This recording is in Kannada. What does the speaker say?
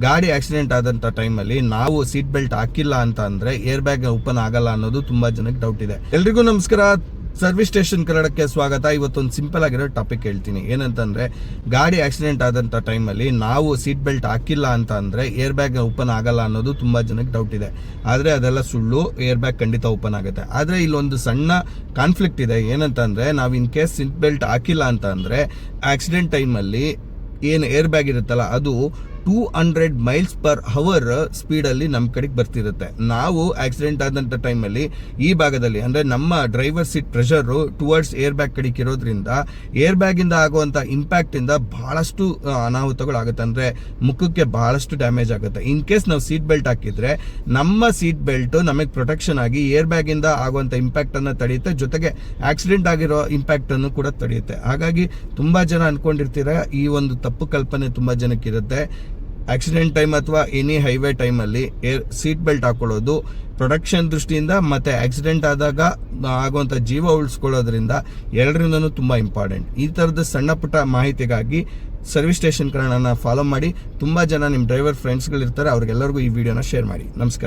ಗಾಡಿ ಆಕ್ಸಿಡೆಂಟ್ ಆದಂಥ ಟೈಮಲ್ಲಿ ನಾವು ಸೀಟ್ ಬೆಲ್ಟ್ ಹಾಕಿಲ್ಲ ಅಂತ ಅಂದ್ರೆ ಏರ್ ಬ್ಯಾಗ್ ಓಪನ್ ಆಗಲ್ಲ ಅನ್ನೋದು ತುಂಬಾ ಜನಕ್ಕೆ ಡೌಟ್ ಇದೆ. ಎಲ್ರಿಗೂ ನಮಸ್ಕಾರ. ಸರ್ವಿಸ್ ಸ್ಟೇಷನ್ ಕನ್ನಡಕ್ಕೆ ಸ್ವಾಗತ. ಇವತ್ತೊಂದು ಸಿಂಪಲ್ ಆಗಿರೋ ಟಾಪಿಕ್ ಹೇಳ್ತೀನಿ. ಏನಂತಂದ್ರೆ, ಗಾಡಿ ಆಕ್ಸಿಡೆಂಟ್ ಆದಂಥ ಟೈಮಲ್ಲಿ ನಾವು ಸೀಟ್ ಬೆಲ್ಟ್ ಹಾಕಿಲ್ಲ ಅಂತ ಅಂದ್ರೆ ಏರ್ ಬ್ಯಾಗ್ ಓಪನ್ ಆಗಲ್ಲ ಅನ್ನೋದು ತುಂಬಾ ಜನಕ್ಕೆ ಡೌಟ್ ಇದೆ. ಆದ್ರೆ ಅದೆಲ್ಲ ಸುಳ್ಳು. ಏರ್ ಬ್ಯಾಗ್ ಖಂಡಿತ ಓಪನ್ ಆಗುತ್ತೆ. ಆದ್ರೆ ಇಲ್ಲೊಂದು ಸಣ್ಣ ಕಾನ್ಫ್ಲಿಕ್ಟ್ ಇದೆ. ಏನಂತಂದ್ರೆ, ನಾವು ಇನ್ ಕೇಸ್ ಸೀಟ್ ಬೆಲ್ಟ್ ಹಾಕಿಲ್ಲ ಅಂತ ಅಂದ್ರೆ ಆಕ್ಸಿಡೆಂಟ್ ಟೈಮಲ್ಲಿ ಏನು ಏರ್ ಬ್ಯಾಗ್ ಇರುತ್ತಲ್ಲ, ಅದು two hundred miles per hour ಸ್ಪೀಡಲ್ಲಿ ನಮ್ಮ ಕಡೆಗೆ ಬರ್ತಿರುತ್ತೆ. ನಾವು ಆಕ್ಸಿಡೆಂಟ್ ಆದಂಥ ಟೈಮಲ್ಲಿ ಈ ಭಾಗದಲ್ಲಿ, ಅಂದರೆ ನಮ್ಮ driver seat pressure towards air bag ಕಡೆಗೆ ಇರೋದ್ರಿಂದ ಏರ್ ಬ್ಯಾಗಿಂದ ಆಗುವಂಥ ಇಂಪ್ಯಾಕ್ಟಿಂದ ಭಾಳಷ್ಟು ಅನಾಹುತಗಳಾಗುತ್ತೆ ಅಂದರೆ ಮುಖಕ್ಕೆ ಭಾಳಷ್ಟು ಡ್ಯಾಮೇಜ್ ಆಗುತ್ತೆ. ಇನ್ ಕೇಸ್ ನಾವು ಸೀಟ್ ಬೆಲ್ಟ್ ಹಾಕಿದರೆ ನಮ್ಮ ಸೀಟ್ ಬೆಲ್ಟು ನಮಗೆ ಪ್ರೊಟೆಕ್ಷನ್ ಆಗಿ ಏರ್ ಬ್ಯಾಗಿಂದ ಆಗುವಂಥ ಇಂಪ್ಯಾಕ್ಟನ್ನು ತಡೆಯುತ್ತೆ. ಜೊತೆಗೆ ಆಕ್ಸಿಡೆಂಟ್ ಆಗಿರೋ ಇಂಪ್ಯಾಕ್ಟನ್ನು ಕೂಡ ತಡೆಯುತ್ತೆ. ಹಾಗಾಗಿ ತುಂಬ ಜನ ಅಂದ್ಕೊಂಡಿರ್ತೀರ ಈ ಒಂದು ತಪ್ಪು ಕಲ್ಪನೆ ತುಂಬ ಜನಕ್ಕಿರುತ್ತೆ. ಆಕ್ಸಿಡೆಂಟ್ ಟೈಮ್ ಅಥವಾ ಎನಿ ಹೈವೇ ಟೈಮಲ್ಲಿ ಏರ್ ಸೀಟ್ ಬೆಲ್ಟ್ ಹಾಕೊಳ್ಳೋದು ಪ್ರೊಡಕ್ಷನ್ ದೃಷ್ಟಿಯಿಂದ ಮತ್ತೆ ಆಕ್ಸಿಡೆಂಟ್ ಆದಾಗ ಆಗುವಂಥ ಜೀವ ಉಳಿಸ್ಕೊಳ್ಳೋದ್ರಿಂದ ಎರಡರಿಂದನೂ ತುಂಬ ಇಂಪಾರ್ಟೆಂಟ್ ಈ ಥರದ ಸಣ್ಣ ಪುಟ್ಟ ಮಾಹಿತಿಗಾಗಿ ಸರ್ವಿಸ್ ಸ್ಟೇಷನ್ ಕನ್ನಡನ ಫಾಲೋ ಮಾಡಿ. ತುಂಬ ಜನ ನಿಮ್ಮ ಡ್ರೈವರ್ ಫ್ರೆಂಡ್ಸ್ಗಳಿರ್ತಾರೆ ಅವ್ರಿಗೆಲ್ಲರಿಗೂ ಈ ವಿಡಿಯೋನ ಶೇರ್ ಮಾಡಿ. ನಮಸ್ಕಾರ.